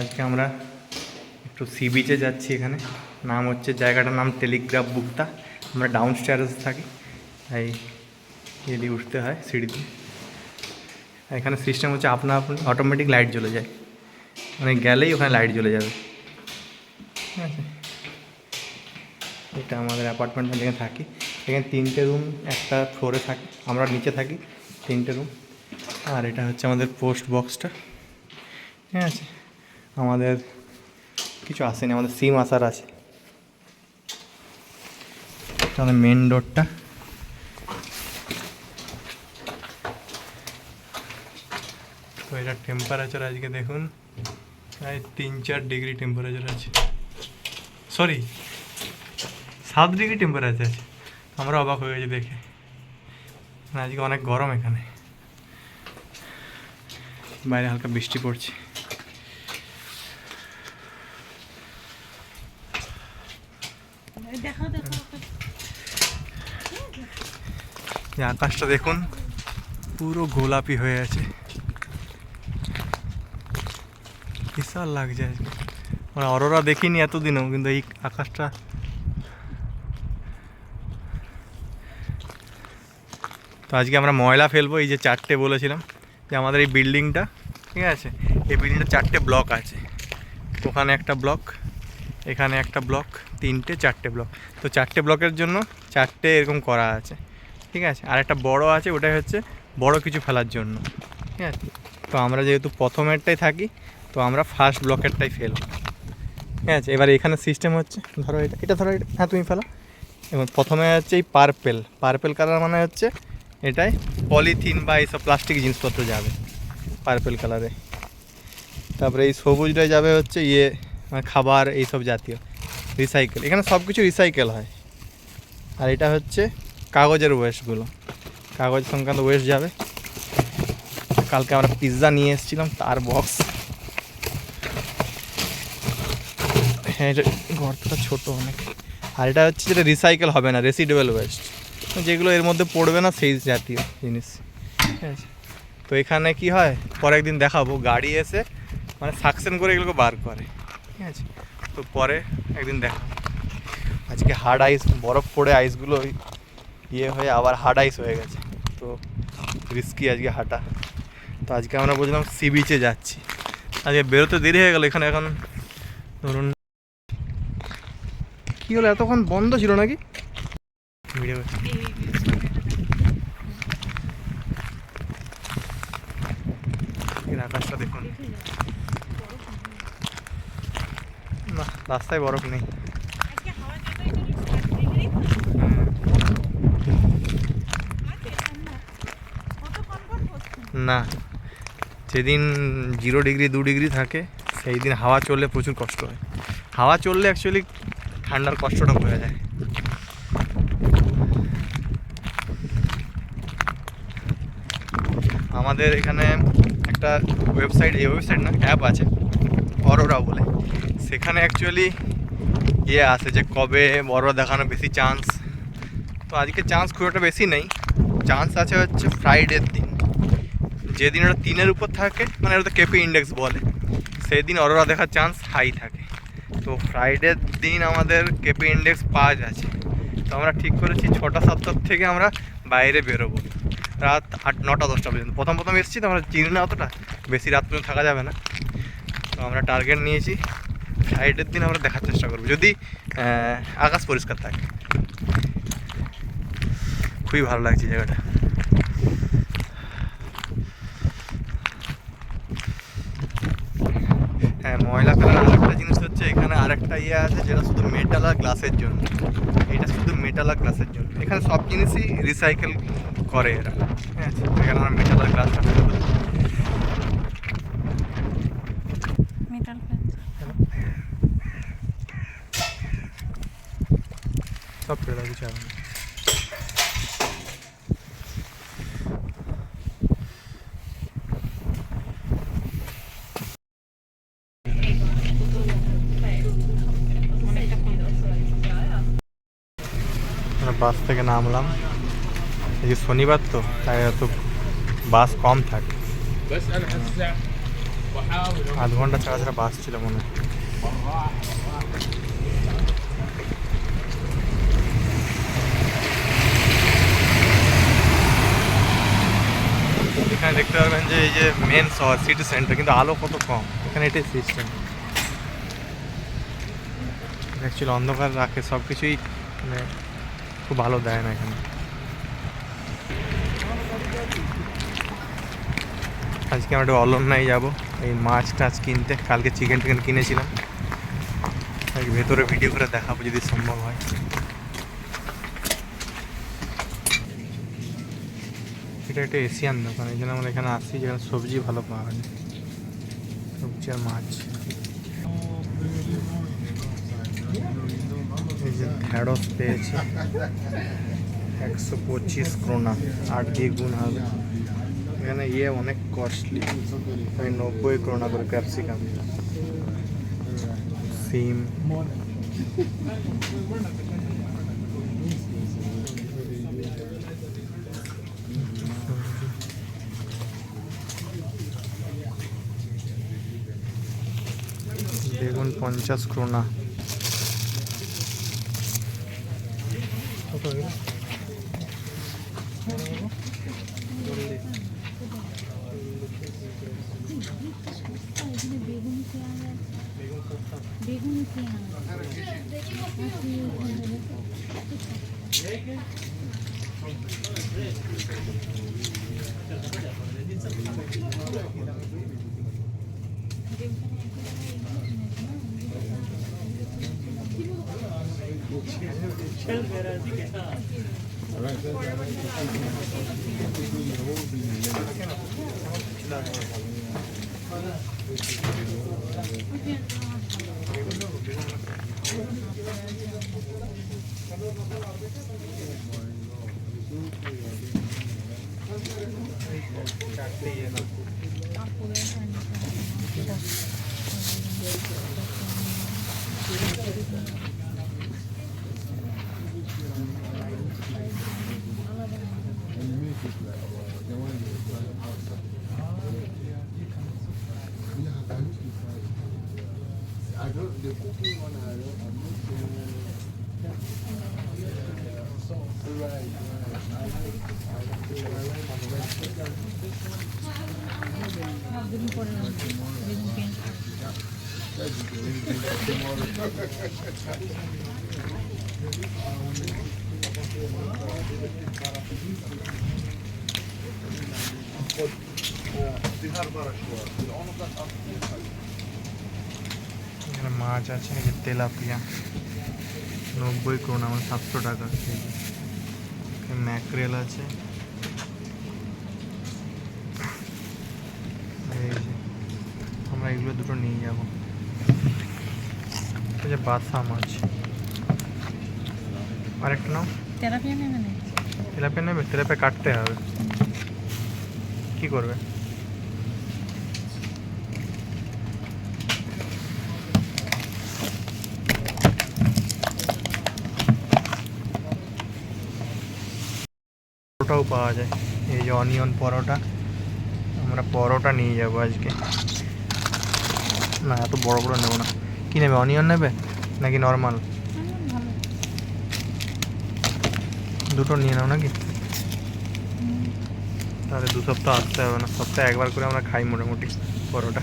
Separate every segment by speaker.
Speaker 1: আজকে আমরা একটু সি বিচে যাচ্ছি এখানে। নাম হচ্ছে, জায়গাটার নাম টেলিগ্রাফ বুকতা আমরা ডাউন স্টারেসে থাকি, তাই এদি উঠতে হয় সিঁড়িতে। এখানে সিস্টেম হচ্ছে আপনা আপনি অটোমেটিক লাইট জ্বলে যায়। মানে গেলেই ওখানে লাইট জ্বলে যাবে। ঠিক আছে? এটা আমাদের অ্যাপার্টমেন্টে যেখানে থাকি। এখানে তিনটে রুম একটা ফ্লোরে থাকি। আমরা নিচে থাকি, তিনটে রুম আর এটা হচ্ছে আমাদের পোস্ট বক্সটা ঠিক আছে? আমাদের কিছু আসেনি, আমাদের সিম আসার আছে। আমাদের মেন ডোরটা তো এটা টেম্পারেচার আজকে দেখুন, প্রায় তিন চার ডিগ্রি টেম্পারেচার আছে। সরি সাত ডিগ্রি টেম্পারেচার আছে। আমরা অবাক হয়ে গেছি দেখে। মানে আজকে অনেক গরম এখানে। বাইরে হালকা বৃষ্টি পড়ছে
Speaker 2: দেখো দেখো
Speaker 1: এই আকাশটা দেখুন, পুরো গোলাপি হয়ে আছে। বিশাল লাগছে আজকে। মানে অরোরা দেখিনি এতদিনও, কিন্তু এই আকাশটা তো আজকে আমরা ময়লা ফেলব, এই যে চারটে বলেছিলাম যে আমাদের এই বিল্ডিংটা, ঠিক আছে? এই বিল্ডিংটা চারটে ব্লক আছে। ওখানে একটা ব্লক, এখানে একটা ব্লক, তিনটে, চারটে ব্লক। তো চারটে ব্লকের জন্য চারটে এরকম করা আছে। ঠিক আছে? আর একটা বড় আছে, ওটাই হচ্ছে বড় কিছু ফেলার জন্য। ঠিক আছে? তো আমরা যেহেতু প্রথমেরটাই থাকি, তো আমরা ফার্স্ট ব্লকেরটাই ফেলব। ঠিক আছে? এবার এখানে সিস্টেম হচ্ছে, ধরো এটা এটা ধরো এটা হ্যাঁ তুমি ফেলো। এবং প্রথমে হচ্ছে এই পার্পেল পার্পেল কালার মানে হচ্ছে এটাই পলিথিন বা এইসব প্লাস্টিক জিনিসপত্র যাবে পার্পেল কালারে তারপরে এই সবুজটাই যাবে হচ্ছে ইয়ে মানে খাবার, এইসব জাতীয়। রিসাইকেল এখানে সব কিছু রিসাইকেল হয়। আর এটা হচ্ছে কাগজের ওয়েস্টগুলো কাগজ সংক্রান্ত ওয়েস্ট যাবে। কালকে আমরা পিৎজা নিয়ে এসেছিলাম, তার বক্স হ্যাঁ এটা গর্তটা ছোটো অনেক। আর এটা হচ্ছে যেটা রিসাইকেল হবে না রেসিডুয়াল ওয়েস্ট যেগুলো এর মধ্যে পড়বে না, সেই জাতীয় জিনিস। ঠিক আছে? তো এখানে কি হয়? পরে একদিন দেখাবো। গাড়ি এসে মানে সাকসেন করে এগুলোকে বার করে। ঠিক আছে? তো পরে একদিন দেখাবো। আজকে হার্ড আইস বরফ পড়ে আইসগুলো ওই ইয়ে হয়ে আবার হার্ড আইস হয়ে গেছে। তো রিস্কি আজকে হাঁটা। তো আজকে আমরা বলছিলাম সি বিচে যাচ্ছি। আজকে বেরোতে দেরি হয়ে গেল এখানে এখন ধরুন কী হলো এতক্ষণ বন্ধ ছিল নাকি? ভিডিও আকাশটা দেখুন। না রাস্তায় বরফ নেই
Speaker 2: আজকে হাওয়া যেটা একটু সাত ডিগ্রি আছে ঠান্ডা কত কনভার্ট হচ্ছে
Speaker 1: না। যেদিন জিরো ডিগ্রি দু ডিগ্রি থাকে, সেই দিন হাওয়া চললে প্রচুর কষ্ট হয়। হাওয়া চললে অ্যাকচুয়ালি ঠান্ডার কষ্টটা বোঝা যায়। আমাদের এখানে একটা ওয়েবসাইট এই ওয়েবসাইট না অ্যাপ আছে, অরোরা বলে। সেখানে অ্যাকচুয়ালি ইয়ে আছে যে কবে অরোরা দেখানো বেশি চান্স তো আজকে চান্স খুব একটা বেশি নেই। চান্স আছে হচ্ছে ফ্রাইডের দিন যেদিন ওটা তিনের উপর থাকে মানে ওটা কেপি ইন্ডেক্স বলে সেই দিন অরোরা দেখার চান্স হাই থাকে। তো ফ্রাইডের দিন আমাদের কেপি ইন্ডেক্স পাওয়া যাচ্ছে। তো আমরা ঠিক করেছি, ছটা সাতটার থেকে আমরা বাইরে বেরোবো। রাত আট, নটা, দশটা পর্যন্ত। প্রথম প্রথম এসেছি, তো আমরা চিনি না অতটা। বেশি রাত পর্যন্ত থাকা যাবে না। তো আমরা টার্গেট নিয়েছি। ফ্রাইডের দিন আমরা দেখার চেষ্টা করব। যদি আকাশ পরিষ্কার থাকে। খুবই ভালো লাগছে জায়গাটা হ্যাঁ ময়লা ফেলার আরেকটা জিনিস হচ্ছে এখানে আরেকটা ইয়ে আছে যেটা শুধু মেটাল আর গ্লাসের জন্য। এটা শুধু মেটাল আর গ্লাসের জন্য। এখানে সব জিনিসই রিসাইকেল করে এরা। ঠিক আছে এখানে আমরা মেটাল আর গ্লাসটা ফেলে দেবো। সব ফেলে কিছু হবে না। আমরা বাস থেকে নামলাম। এই যে শনিবার তো, তাই এত বাস কম থাকে। আধ ঘণ্টা ছাড়া ছাড়া বাস ছিল মনে এখানে দেখতে পাবেন যে এই যে মেন শহর সিটি সেন্টার কিন্তু আলো কত কম। এখানে এটাই সিস্টেম অ্যাকচুয়ালি অন্ধকার রাখে সব কিছুই মানে খুব ভালো দেয় না এখানে। আজকে আমরা একটু অলন্নায় যাব। এই মাছ টাছ কিনতে, কালকে চিকেন টিকেন কিনেছিলাম। ভেতরে ভিডিও করে দেখাবো যদি সম্ভব হয়। এটা একটা এশিয়ান দোকান, এই জন্য আমরা এখানে আসি, যেখানে সবজি ভালো পাওয়া যায়। সবজি আর মাছ। এই যে ঢ্যাঁড়স পেয়েছি একশো পঁচিশ ক্রোনা আট দিয়ে গুণ হবে এখানে ইয়ে অনেক কস্টলি ওই নব্বই ক্রোনা করে ক্যাপসিকাম সিম বেগুন পঞ্চাশ ক্রোনা কত হলো?
Speaker 2: এখানে বেগুন পেঁয়াজ
Speaker 3: All right.
Speaker 1: এখানে মাছ আছে যে তেলাপিয়া। নব্বই ক্রোনা আমার সাতশো টাকা ম্যাকরেল আছে এই যে আমরা এগুলো দুটো নিয়ে যাব। যে বাসা মাছ আরেকটা নাও।
Speaker 2: তেলাপিয়া নেবে না
Speaker 1: তেলাপিয়া নেবে? তেলাপিয়া কাটতে হবে। কি করবে? পরোটাও পাওয়া যায়। এই যে অনিয়ন পরোটা। আমরা পরোটা নিয়ে যাব আজকে। না, এত বড় বড় নেব না। কি নেবে অনিয়ন নেবে, নাকি নর্মাল দুটো নিয়ে নাও নাকি? তাহলে দু সপ্তাহ আসতে হবে না, সপ্তাহে একবার করে আমরা খাই মোটামুটি পরোটা।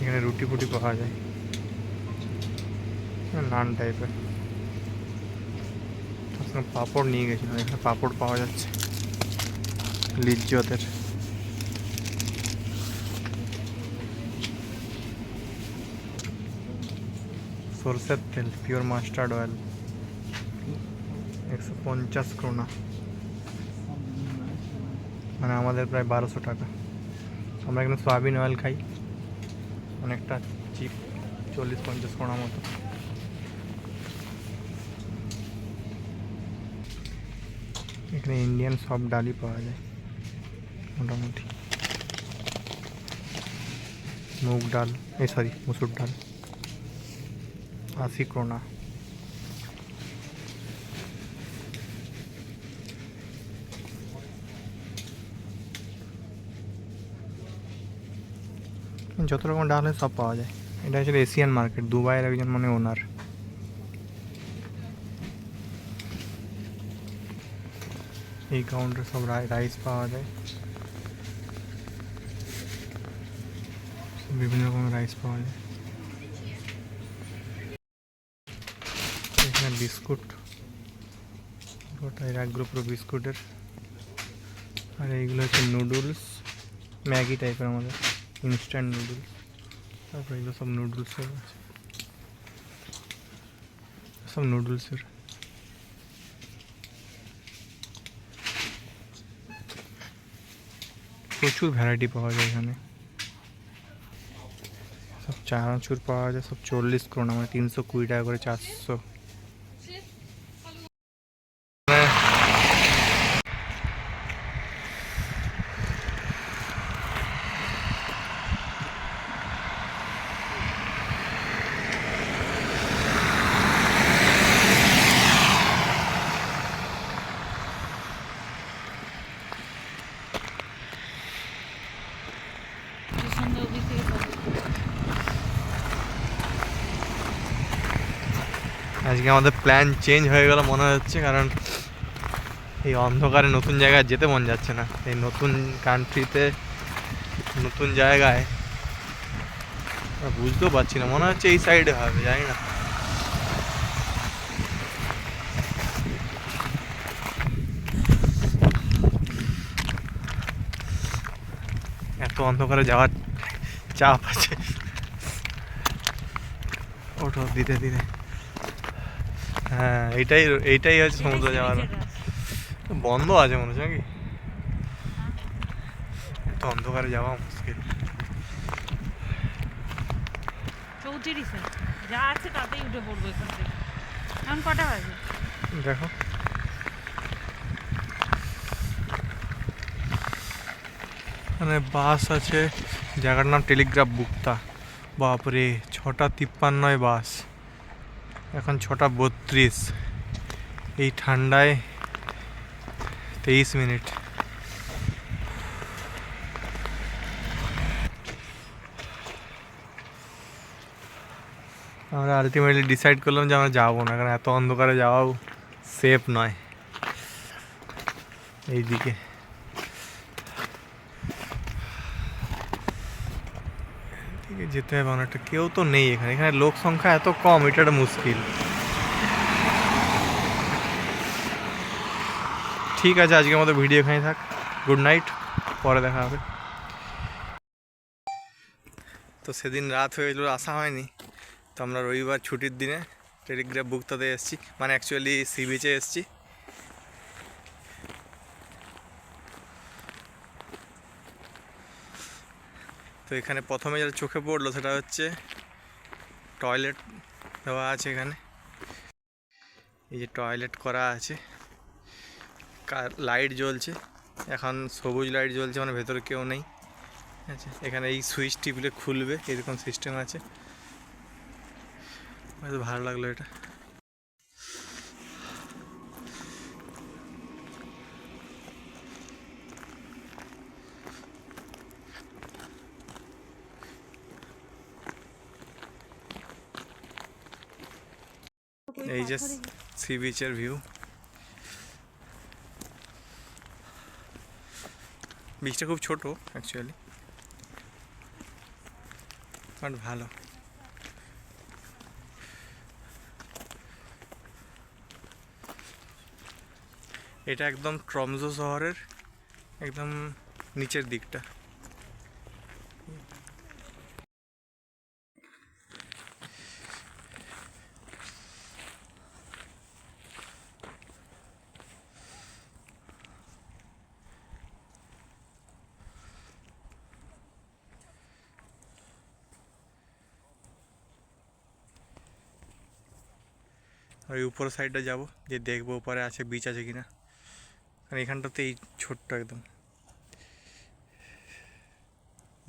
Speaker 1: এখানে রুটি ফুটি পাওয়া যায়। নান টাইপের পাঁপড় নিয়ে গেছিলাম, এখানে পাঁপড় পাওয়া যাচ্ছে। লিজ্জতের। সরষের তেল পিওর মাস্টার্ড অয়েল একশো পঞ্চাশ ক্রোনা মানে আমাদের প্রায় বারোশো টাকা। আমরা এখানে সয়াবিন অয়েল খাই। অনেকটা চিপ চল্লিশ পঞ্চাশ ক্রোনা মতো। এখানে ইন্ডিয়ান সব ডালই পাওয়া যায়, মোটামুটি। মুগ ডাল, এই সরি মুসুর ডাল। আশি ক্রোনা যত রকম ডাল হয় সব পাওয়া যায় এটা হচ্ছে এশিয়ান মার্কেট দুবাইয়ের একজন মানে ওনার এই কাউন্টারে সব রাইস পাওয়া যায় বিভিন্ন রকমের রাইস পাওয়া যায় এখানে বিস্কুট গোটা এর একগুলো পুরো বিস্কুটের আর এইগুলো হচ্ছে নুডলস ম্যাগি টাইপের আমাদের ইনস্ট্যান্ট নুডলস তারপর এগুলো সব নুডলসের আছে সব নুডলসের প্রচুর ভ্যারাইটি পাওয়া যায় এখানে সব চানাচুর পাওয়া যায় সব চল্লিশ ক্রোনা মানে তিনশো কুড়ি টাকা করে চারশো আজকে আমাদের প্ল্যান চেঞ্জ হয়ে গেল মনে হচ্ছে, কারণ এই অন্ধকারে নতুন জায়গায় যেতে মন যাচ্ছে না। এই নতুন কান্ট্রিতে নতুন জায়গায় বুঝতেও পারছি না, মনে হচ্ছে এই সাইডে হবে, জানি না। এত অন্ধকারে যাওয়ার চাপ আছে। ওঠো দিতে ধীরে। হ্যাঁ এইটাই এইটাই হচ্ছে সমুদ্র যাওয়ার বন্ধ আছে মনে হচ্ছে নাকি? এত অন্ধকারে যাওয়া মুশকিল।
Speaker 2: চৌত্রিশে যা আছে তাতেই উঠে পড়ব এখান থেকে। এখন কটা বাজে?
Speaker 1: দেখো। মানে বাস আছে জায়গার নাম টেলিগ্রাফ বুকতা বাপরে ছটা তিপ্পান্নয় বাস। এখন ছটা বত্রিশ। এই ঠান্ডায় তেইশ মিনিট। আমরা আলটিমেটলি ডিসাইড করলাম যে আমরা যাব না, কারণ এত অন্ধকারে যাওয়াও সেফ নয়। এইদিকে। এদিকে যেতে হবে অনেকটা কেউ তো নেই এখানে। এখানে লোক সংখ্যা এত কম এটা একটা মুশকিল। ঠিক আছে, আজকের মতো ভিডিও এখানেই থাক। গুড নাইট, পরে দেখা হবে। তো সেদিন রাত হয়েছিল আসা হয়নি। তো আমরা রবিবার ছুটির দিনে টেলিগ্রাফ বুক বুকতাতে এসেছি। মানে অ্যাকচুয়ালি সি বিচে এসেছি। তো এখানে প্রথমে যেটা চোখে পড়ল সেটা হচ্ছে টয়লেট দেওয়া আছে এখানে। এই যে টয়লেট করা আছে। লাইট জ্বলছে। এখন সবুজ লাইট জ্বলছে মানে ভেতরে কেউ নেই। আচ্ছা এখানে এই সুইচ টিপলে খুলবে, এরকম সিস্টেম আছে। ভালো লাগল এটা এই যে সি বিচের ভিউ বিচটা খুব ছোট অ্যাকচুয়ালি বাট ভালো। এটা একদম ট্রমজো শহরের একদম নিচের দিকটা। উপরের সাইডটা যাব, যে দেখব উপরে আছে বিচ আছে কিনা। আর এখানটাতে এই ছোট্ট একদম।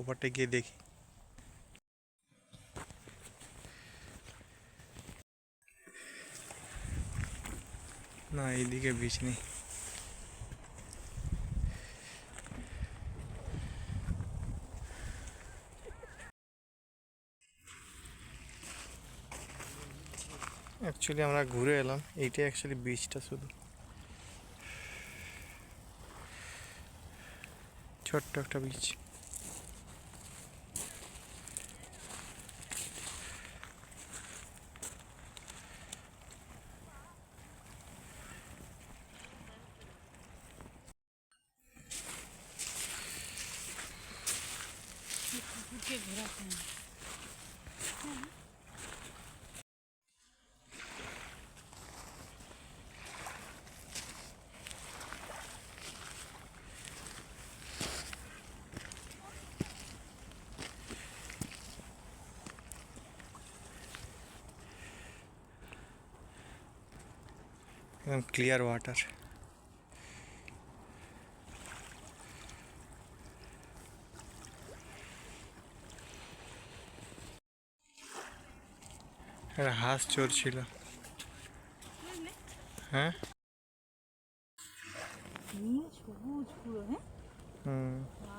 Speaker 1: ওপারটা গিয়ে দেখি। না, এইদিকে বিচ নেই। অ্যাকচুয়ালি আমরা ঘুরে এলাম। এইটাই অ্যাকচুয়ালি বিচটা শুধু। ছোট্ট একটা বিচ
Speaker 2: কুকুরকে ঘোরাচ্ছে না
Speaker 1: একদম ক্লিয়ার ওয়াটার একটা হাঁস চড়ছিল হ্যাঁ
Speaker 2: নীল সবুজ পুরো হ্যাঁ
Speaker 1: হুম
Speaker 2: বা